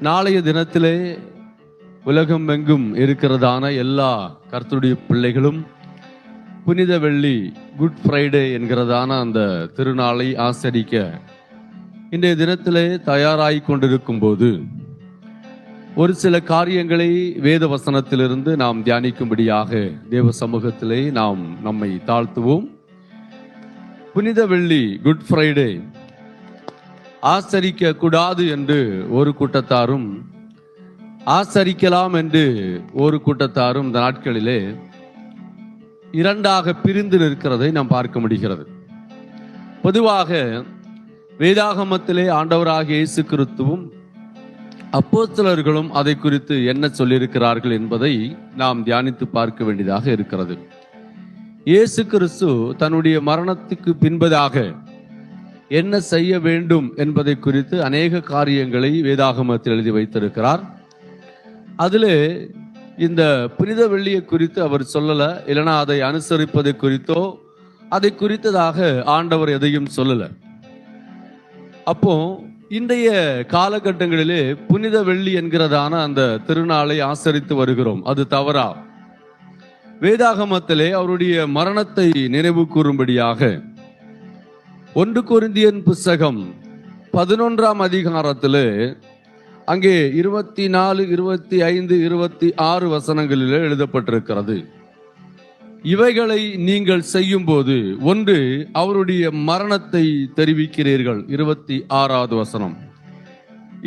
நாளைய தினத்திலே உலகம் எங்கும் இருக்கிறதான எல்லா கர்த்தருடைய பிள்ளைகளும் புனித வெள்ளி குட் ஃப்ரைடே என்கிறதான அந்த திருநாளை ஆசரிக்க இன்றைய தினத்திலே தயாராகி கொண்டிருக்கும் போது ஒரு சில காரியங்களை வேத வசனத்திலிருந்து நாம் தியானிக்கும்படியாக தேவ சமூகத்திலே நாம் நம்மை தாழ்த்துவோம். புனித வெள்ளி குட் ஃப்ரைடே ஆசரிக்க கூடாது என்று ஒரு கூட்டத்தாரும் ஆசரிக்கலாம் என்று ஒரு கூட்டத்தாரும் இந்த நாட்களிலே இரண்டாக பிரிந்து நிற்கிறதை நாம் பார்க்க முடிகிறது. பொதுவாக வேதாகமத்திலே ஆண்டவராகிய இயேசு கிறிஸ்துவும் அப்போஸ்தலர்களும் அதை குறித்து என்ன சொல்லியிருக்கிறார்கள் என்பதை நாம் தியானித்து பார்க்க வேண்டியதாக இருக்கிறது. இயேசு கிறிஸ்து தன்னுடைய மரணத்துக்கு பின்பதாக என்ன செய்ய வேண்டும் என்பதை குறித்து அநேக காரியங்களை வேதாகமத்தில் எழுதி வைத்திருக்கிறார். அதில் இந்த புனித வெள்ளியை குறித்து அவர் சொல்லலை இல்லைன்னா அதை அனுசரிப்பதை குறித்தோ அதை குறித்ததாக ஆண்டவர் எதையும் சொல்லலை. அப்போ இன்றைய காலகட்டங்களிலே புனித வெள்ளி என்கிறதான அந்த திருநாளை ஆசரித்து வருகிறோம். அது தவறா? வேதாகமத்திலே அவருடைய மரணத்தை நினைவு கூறும்படியாக ஒன்று குருந்தியன் புஸ்தகம் பதினொன்றாம் அதிகாரத்தில் அங்கே இருபத்தி நாலு இருபத்தி ஐந்து இருபத்தி ஆறு வசனங்களில் எழுதப்பட்டிருக்கிறது. இவைகளை நீங்கள் செய்யும்போது ஒன்று அவருடைய மரணத்தை தெரிவிக்கிறீர்கள். இருபத்தி ஆறாவது வசனம்.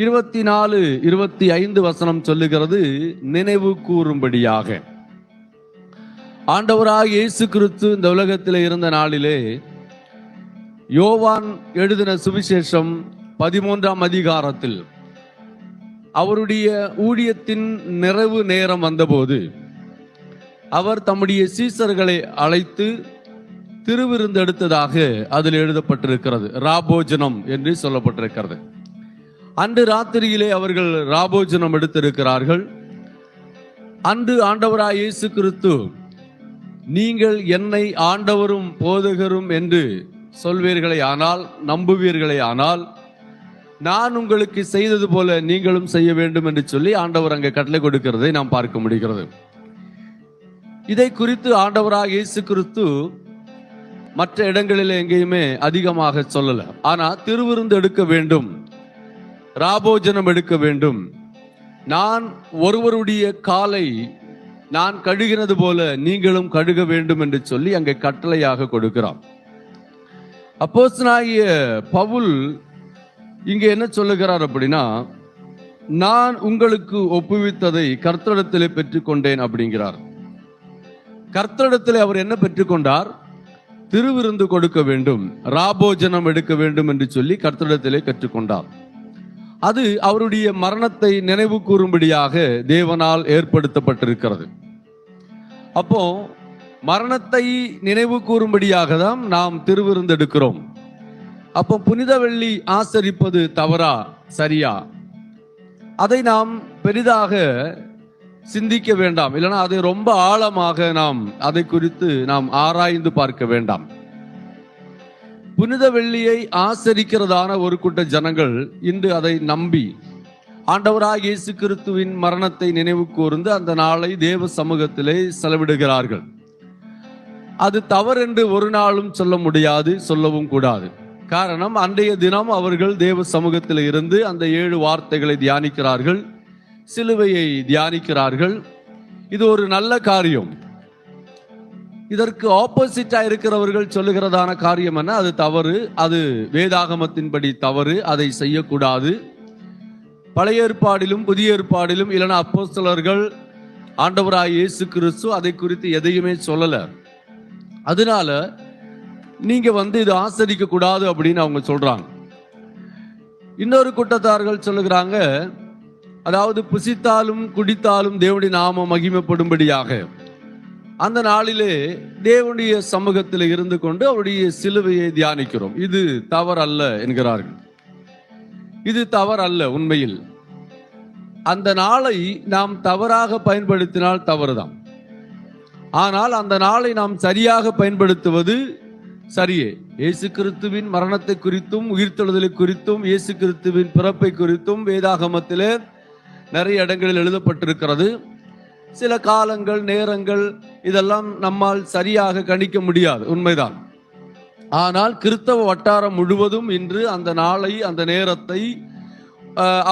இருபத்தி நாலு இருபத்தி ஐந்து வசனம் சொல்லுகிறது நினைவு கூறும்படியாக. ஆண்டவராக இயேசு கிறிஸ்து இந்த உலகத்தில் இருந்த நாளிலே யோவான் எழுதின சுவிசேஷம் பதிமூன்றாம் அதிகாரத்தில். அவருடைய ஊழியத்தின் நிறைவு நேரம் வந்தபோது அவர் தம்முடைய சீசர்களை அழைத்து திருவிருந்தெடுத்ததாக அதில் எழுதப்பட்டிருக்கிறது. ராபோஜனம் என்று சொல்லப்பட்டிருக்கிறது. அன்று ராத்திரியிலே அவர்கள் ராபோஜனம் எடுத்திருக்கிறார்கள். அன்று ஆண்டவராய் இயேசு கிறிஸ்து நீங்கள் என்னை ஆண்டவரும் போதகரும் என்று சொல்வீர்களே ஆனால் நம்புவீர்களே ஆனால் நான் உங்களுக்கு செய்தது போல நீங்களும் செய்ய வேண்டும் என்று சொல்லி ஆண்டவர் அங்கே கட்டளை கொடுக்கிறதை நாம் பார்க்க முடிகிறது. இதை குறித்து ஆண்டவராக இயேசு கிறிஸ்து மற்ற இடங்களில் எங்கேயுமே அதிகமாக சொல்லல. ஆனா திருவிருந்து எடுக்க வேண்டும். ராபோஜனம் எடுக்க வேண்டும். நான் ஒருவருடைய காலை நான் கழுகினது போல நீங்களும் கழுக வேண்டும் என்று சொல்லி அங்கே கட்டளையாக கொடுக்கிறான் அப்போஸ்தனாகிய பவுல் இங்க என்ன சொல்லுகிறார் அப்படின்னா நான் உங்களுக்கு ஒப்புவித்ததை கர்த்தரிடத்திலே பெற்றுக்கொண்டேன் அப்படிங்கிறார். கர்த்தரிடத்திலே அவர் என்ன பெற்றுக்கொண்டார்? திருவிருந்து கொடுக்க வேண்டும் ராபோஜனம் எடுக்க வேண்டும் என்று சொல்லி கர்த்தரிடத்திலே கற்றுக்கொண்டார். அது அவருடைய மரணத்தை நினைவு கூறும்படியாக தேவனால் ஏற்படுத்தப்பட்டிருக்கிறது. அப்போ மரணத்தை நினைவு கூறும்படியாக தான் நாம் திருவிருந்து எடுக்கிறோம். அப்போ புனித வெள்ளி ஆசரிப்பது தவறா? சரியா? அதை நாம் பெரிதாக சிந்திக்க வேண்டாம். இல்லைன்னா அதை ரொம்ப ஆழமாக நாம் அதை குறித்து நாம் ஆராய்ந்து பார்க்க வேண்டாம். புனித வெள்ளியை ஆசரிக்கிறதான ஒரு கூட்ட ஜனங்கள் இன்று அதை நம்பி ஆண்டவராக இயேசு கிறிஸ்துவின் மரணத்தை நினைவு கூர்ந்து அந்த நாளை தேவ சமூகத்திலே செலவிடுகிறார்கள். அது தவறு என்று ஒரு நாளும் சொல்ல முடியாது சொல்லவும் கூடாது. காரணம் அன்றைய தினம் அவர்கள் தேவ சமூகத்தில் இருந்து அந்த ஏழு வார்த்தைகளை தியானிக்கிறார்கள். சிலுவையை தியானிக்கிறார்கள். இது ஒரு நல்ல காரியம். இதற்கு ஆப்போசிட்டா இருக்கிறவர்கள் சொல்லுகிறதான காரியம் என்ன? அது தவறு. அது வேதாகமத்தின்படி தவறு. அதை செய்யக்கூடாது. பழைய ஏற்பாடிலும் புதிய ஏற்பாடிலும் இல்லைன்னா அப்போஸ்தலர்கள் ஆண்டவராய் இயேசு கிறிஸ்து அதை குறித்து எதையுமே சொல்லலை. அதனால நீங்க வந்து இது ஆசரிக்க கூடாது அப்படின்னு அவங்க சொல்றாங்க. இன்னொரு கூட்டத்தார்கள் சொல்லுகிறாங்க அதாவது புசித்தாலும் குடித்தாலும் தேவனுடைய நாம மகிமைப்படும்படியாக. அந்த நாளிலே தேவனுடைய சமூகத்தில் இருந்து கொண்டு அவருடைய சிலுவையை தியானிக்கிறோம். இது தவறல்ல என்கிறார்கள். இது தவறல்ல உண்மையில். அந்த நாளை நாம் தவறாக பயன்படுத்தினால் தவறுதான். ஆனால் அந்த நாளை நாம் சரியாக பயன்படுத்துவது சரியே. இயேசு கிறிஸ்துவின் மரணத்தை குறித்தும் உயிர்த்தெழுதலை குறித்தும் இயேசு கிறிஸ்துவின் பிறப்பை குறித்தும் வேதாகமத்திலே நிறைய இடங்களில் எழுதப்பட்டிருக்கிறது. சில காலங்கள் நேரங்கள் இதெல்லாம் நம்மால் சரியாக கணிக்க முடியாது. உண்மைதான். ஆனால் கிறிஸ்தவ வட்டாரம் முழுவதும் இன்று அந்த நாளை அந்த நேரத்தை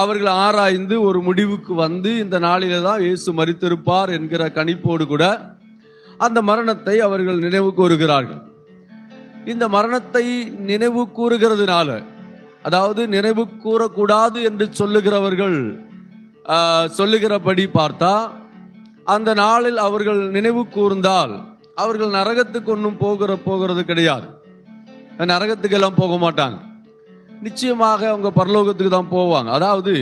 அவர்கள் ஆராய்ந்து ஒரு முடிவுக்கு வந்து இந்த நாளிலே தான் இயேசு மறித்திருப்பார் என்கிற கணிப்போடு கூட அந்த மரணத்தை அவர்கள் நினைவு கூறுகிறார்கள். இந்த மரணத்தை நினைவு கூறுகிறதுனால அதாவது நினைவு கூறக்கூடாது என்று சொல்லுகிறவர்கள் சொல்லுகிறபடி பார்த்தா அந்த நாளில் அவர்கள் நினைவு கூர்ந்தால் அவர்கள் நரகத்துக்கு ஒன்றும் போகிற போகிறது கிடையாது. நரகத்துக்கு எல்லாம் போக மாட்டாங்க. நிச்சயமாக அவங்க பரலோகத்துக்கு தான் போவாங்க. அதாவது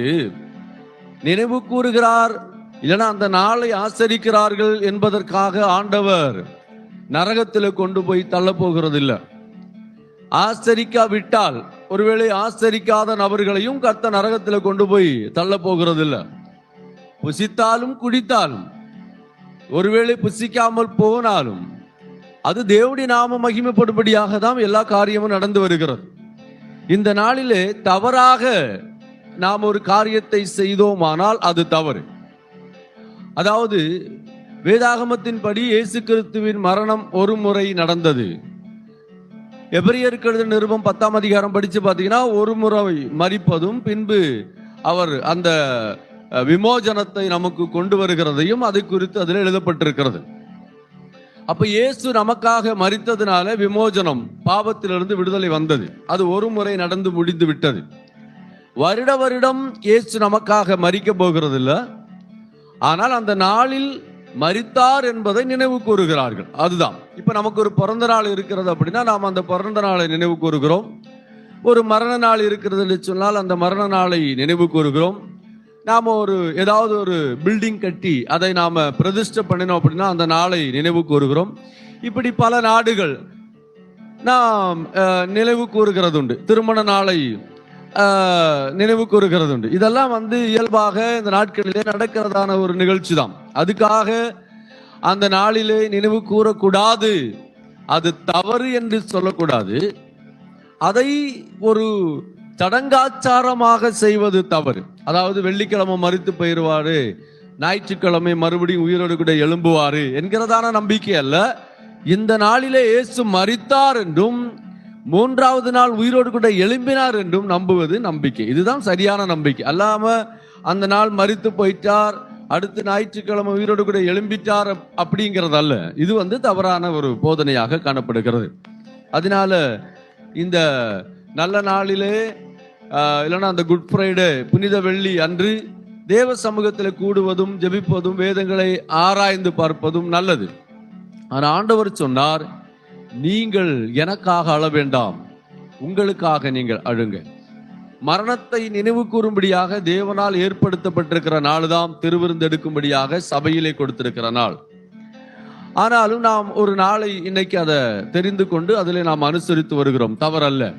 நினைவு கூறுகிறார் இல்லைன்னா அந்த நாளை ஆசரிக்கிறார்கள் என்பதற்காக ஆண்டவர் நரகத்தில் கொண்டு போய் தள்ள போகிறதில்ல ஆசரிக்காவிட்டால் ஒருவேளை ஆசரிக்காத நபர்களையும் கர்த்த நரகத்தில் கொண்டு போய் தள்ள போகிறதில்ல புசித்தாலும் குடித்தாலும் ஒருவேளை புசிக்காமல் போனாலும் அது தேவடி நாம மகிமைப்படும்படியாக தான் எல்லா காரியமும் நடந்து வருகிறது. இந்த நாளிலே தவறாக நாம் ஒரு காரியத்தை செய்தோமானால் அது தவறு. அதாவது வேதாகமத்தின்படி இயேசு கிறிஸ்துவின் மரணம் ஒரு முறை நடந்தது. எபிரியருக்கு நிருபம் பத்தாம் அதிகாரம் படித்து பார்த்தீங்கன்னா ஒரு முறை மறிப்பதும் பின்பு அவர் அந்த அஹ், விமோசனத்தை நமக்கு கொண்டு வருகிறதையும் அதை குறித்து அதில் எழுதப்பட்டிருக்கிறது. அப்ப இயேசு நமக்காக மறித்ததுனால விமோசனம் பாவத்திலிருந்து விடுதலை வந்தது. அது ஒரு முறை நடந்து முடிந்து விட்டது. வருட வருடம் இயேசு நமக்காக மறிக்க போகிறது இல்லை ஆனால் அந்த நாளில் மறித்தார் என்பதை நினைவு கூறுகிறார்கள். அதுதான். இப்ப நமக்கு ஒரு பிறந்த நாள் இருக்கிறது அப்படின்னா நாம் அந்த பிறந்த நாளை நினைவு கூறுகிறோம். ஒரு மரண நாள் இருக்கிறது சொன்னால் அந்த மரண நாளை நினைவு கூறுகிறோம். நாம் ஒரு ஏதாவது ஒரு பில்டிங் கட்டி அதை நாம் பிரதிஷ்டை பண்ணினோம் அப்படின்னா அந்த நாளை நினைவு கூறுகிறோம். இப்படி பல நாடுகள் நாம் நினைவு கூறுகிறது உண்டு திருமண நாளை நினைவு கூறுகிறது உண்டு இதெல்லாம் வந்து இயல்பாக இந்த நாட்களிலே நடக்கிறதான ஒரு நிகழ்ச்சி தான் அதுக்காக அந்த நாளிலே நினைவு கூறக்கூடாது. அது தவறு என்று சொல்லக்கூடாது. அதை ஒரு சடங்காச்சாரமாக செய்வது தவறு. அதாவது வெள்ளிக்கிழமை மறித்து போயிடுவாரு ஞாயிற்றுக்கிழமை மறுபடியும் உயிரோடு கூட எழும்புவாரு என்கிறதான நம்பிக்கை அல்ல. இந்த நாளிலே இயேசு மறித்தார் என்றும் மூன்றாவது நாள் உயிரோடு கூட எழும்பினார் என்றும் நம்புவது நம்பிக்கை. இதுதான் சரியான நம்பிக்கை. அல்லாம அந்த நாள் மறித்து போயிட்டார் அடுத்து ஞாயிற்றுக்கிழமை உயிரோடு கூட எழும்பிட்டார் அப்- அப்படிங்கிறது அல்ல இது வந்து தவறான ஒரு போதனையாக காணப்படுகிறது. அதனால இந்த நல்ல நாளிலே இல்லைன்னா அந்த குட் ஃப்ரைடே புனித வெள்ளி அன்று தேவ சமூகத்தில் கூடுவதும் ஜெபிப்பதும் வேதங்களை ஆராய்ந்து பார்ப்பதும் நல்லது. ஆனால் ஆண்டவர் சொன்னார் நீங்கள் எனக்காக அழ வேண்டாம் உங்களுக்காக நீங்கள் அழுங்க. மரணத்தை நினைவு கூறும்படியாக தேவனால் ஏற்படுத்தப்பட்டிருக்கிற நாள்தான் திருவிருந்தெடுக்கும்படியாக சபையிலே கொடுத்திருக்கிற நாள். ஆனாலும் நாம் ஒரு நாளை இன்னைக்கு அதை தெரிந்து கொண்டு அதில் நாம் அனுசரித்து வருகிறோம். தவறல்ல.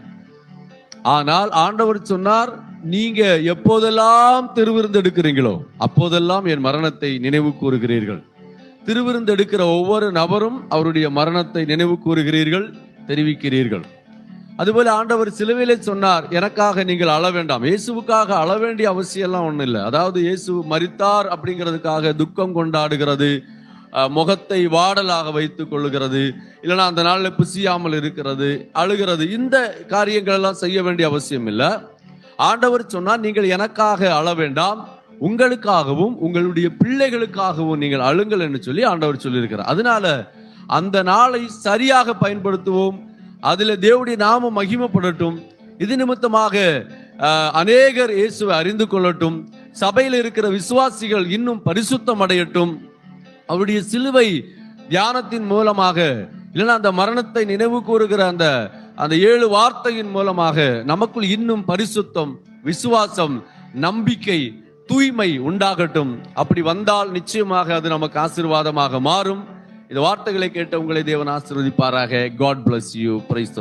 ஆனால் ஆண்டவர் சொன்னார் நீங்க எப்போதெல்லாம் திருவிருந்தெடுக்கிறீங்களோ அப்போதெல்லாம் என் மரணத்தை நினைவு கூறுகிறீர்கள். திருவிருந்தெடுக்கிற ஒவ்வொரு நபரும் அவருடைய மரணத்தை நினைவு கூறுகிறீர்கள் தெரிவிக்கிறீர்கள். அதுபோல ஆண்டவர் சிலுவையிலே சொன்னார் எனக்காக நீங்கள் அழ வேண்டாம். இயேசுவுக்காக அழ வேண்டிய அவசியம் எல்லாம் இல்லை. அதாவது இயேசு மறித்தார் அப்படிங்கிறதுக்காக துக்கம் கொண்டாடுகிறது முகத்தை வாடலாக வைத்துக் கொள்ளுகிறது இல்லைன்னா அந்த நாளில் புசியாமல் இருக்கிறது அழுகிறது. இந்த காரியங்கள் எல்லாம் செய்ய வேண்டிய அவசியம் இல்லை. ஆண்டவர் சொன்னால் நீங்கள் எனக்காக அழ வேண்டாம். உங்களுக்காகவும் உங்களுடைய பிள்ளைகளுக்காகவும் நீங்கள் அழுங்கள் என்று சொல்லி ஆண்டவர் சொல்லியிருக்கிறார். அதனால அந்த நாளை சரியாக பயன்படுத்துவோம். அதில் தேவடைய நாமம் மகிமப்படட்டும். இது நிமித்தமாக அநேகர் இயேசுவை அறிந்து கொள்ளட்டும். சபையில் இருக்கிற விசுவாசிகள் இன்னும் பரிசுத்தம் அடையட்டும் அவருடைய சிலுவை தியானத்தின் மூலமாக இல்லைன்னா அந்த மரணத்தை நினைவு கூறுகிற அந்த அந்த ஏழு வார்த்தையின் மூலமாக நமக்குள் இன்னும் பரிசுத்தம் விசுவாசம் நம்பிக்கை தூய்மை உண்டாகட்டும். அப்படி வந்தால் நிச்சயமாக அது நமக்கு ஆசீர்வாதமாக மாறும். இந்த வார்த்தைகளை கேட்ட உங்களை தேவன் ஆசீர்வதிப்பாராக. God bless you price